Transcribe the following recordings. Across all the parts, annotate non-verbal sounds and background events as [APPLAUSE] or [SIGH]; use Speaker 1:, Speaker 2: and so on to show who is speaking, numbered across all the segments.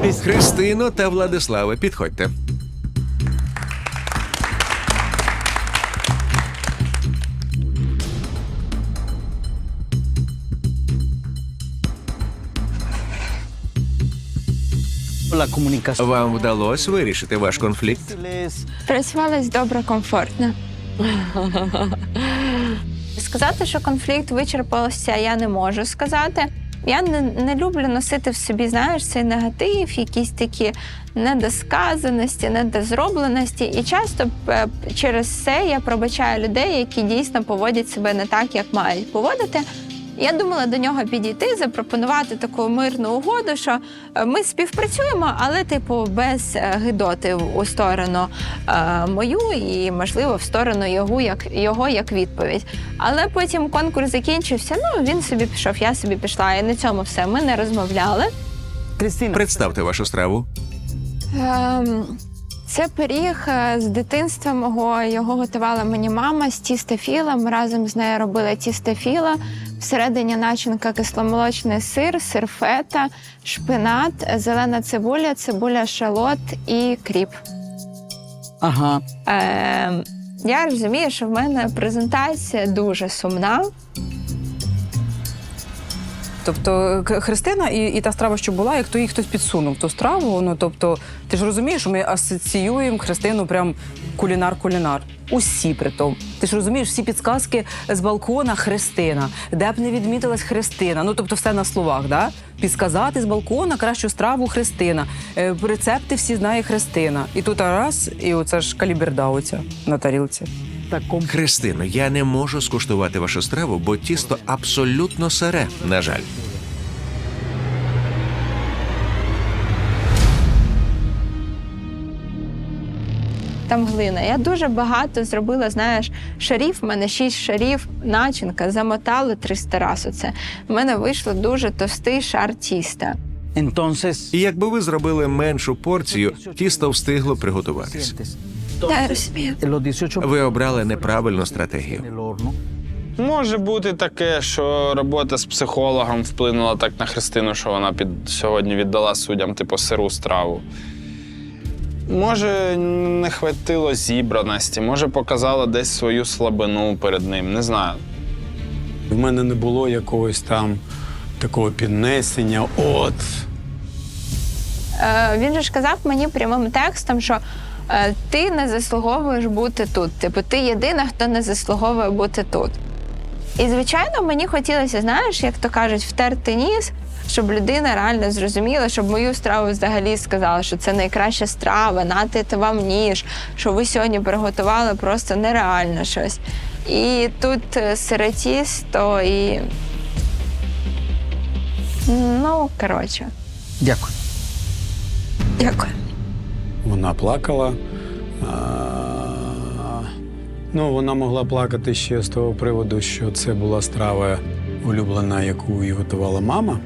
Speaker 1: Христино та Владиславе, підходьте. Вам вдалося вирішити ваш конфлікт?
Speaker 2: Працювалась добре, комфортно. [LAUGHS] Сказати, що конфлікт вичерпався, я не можу сказати. Я не, не люблю носити в собі, знаєш, цей негатив, якісь такі недосказаності, недозробленості. І часто е, через це я пробачаю людей, які дійсно поводять себе не так, як мають поводити. Я думала до нього підійти, запропонувати таку мирну угоду, що е, ми співпрацюємо, але, типу, без е, гидоти у сторону е, мою і, можливо, в сторону його як, його як відповідь. Але потім конкурс закінчився. Ну він собі пішов, я собі пішла. І на цьому все. Ми не розмовляли.
Speaker 1: Представте вашу страву.
Speaker 2: Ем, це пиріг з дитинства мого. Його готувала мені мама з тістофіла. Ми разом з нею робили тістофіла. Всередині начинка кисломолочний сир, сир фета, шпинат, зелена цибуля, цибуля шалот і кріп.
Speaker 3: ага.
Speaker 2: Е, я розумію, що в мене презентація дуже сумна.
Speaker 4: Тобто Христина і, і та страва, що була, як то їй хтось підсунув ту страву. Ну тобто, ти ж розумієш, ми асоціюємо Христину прям кулінар-кулінар. Усі при тому. Ти ж розумієш, всі підсказки з балкона Христина, де б не відмітилась Христина. Ну тобто, все на словах, да? Підсказати з балкона кращу страву Христина. Е, рецепти всі знає Христина. І тут раз, і оце ж каліберда оця на тарілці.
Speaker 3: Ком-
Speaker 1: Христино, я не можу скуштувати вашу страву, бо тісто абсолютно сире, на жаль.
Speaker 2: Там глина. Я дуже багато зробила, знаєш, шарів. В мене шість шарів, начинка, замотали 300 разів. Це в мене вийшло дуже товстий шар тіста.
Speaker 1: І якби ви зробили меншу порцію, тісто встигло приготуватись.
Speaker 2: Я розумію.
Speaker 1: Ви обрали неправильну стратегію.
Speaker 5: Може бути таке, що робота з психологом вплинула так на Христину, що вона під сьогодні віддала суддям типу сиру страву. Може, не хватило зібраності, може, показала десь свою слабину перед ним. Не знаю.
Speaker 6: В мене не було якогось там такого піднесення. От.
Speaker 2: Е, він же ж казав мені прямим текстом, що ти не заслуговуєш бути тут. Типу, ти єдина, хто не заслуговує бути тут. І, звичайно, мені хотілося, знаєш, як то кажуть, втерти ніс, щоб людина реально зрозуміла, щоб мою страву взагалі сказала, що це найкраща страва, нати вам ніж, що ви сьогодні приготували просто нереально щось. І тут е, сире тісто і. Ну, коротше,
Speaker 3: Дякую.
Speaker 2: дякую.
Speaker 6: Вона плакала. Ну, вона могла плакати ще з того приводу, що це була страва улюблена, яку їй готувала мама.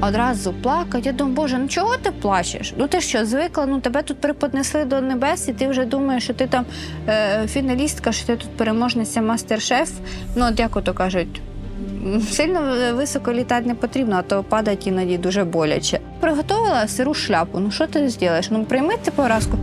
Speaker 7: Одразу плакать. Я думаю, боже, ну чого ти плачеш? Ну ти що, звикла? Ну тебе тут приподнесли до небес, і ти вже думаєш, що ти там е, фіналістка, що ти тут переможниця мастер-шеф. Ну, от як ото кажуть. Сильно високо літати не потрібно, а то падать іноді дуже боляче. Приготувала сиру шляпу. Ну що ти зробиш? Ну прийми ти поразку.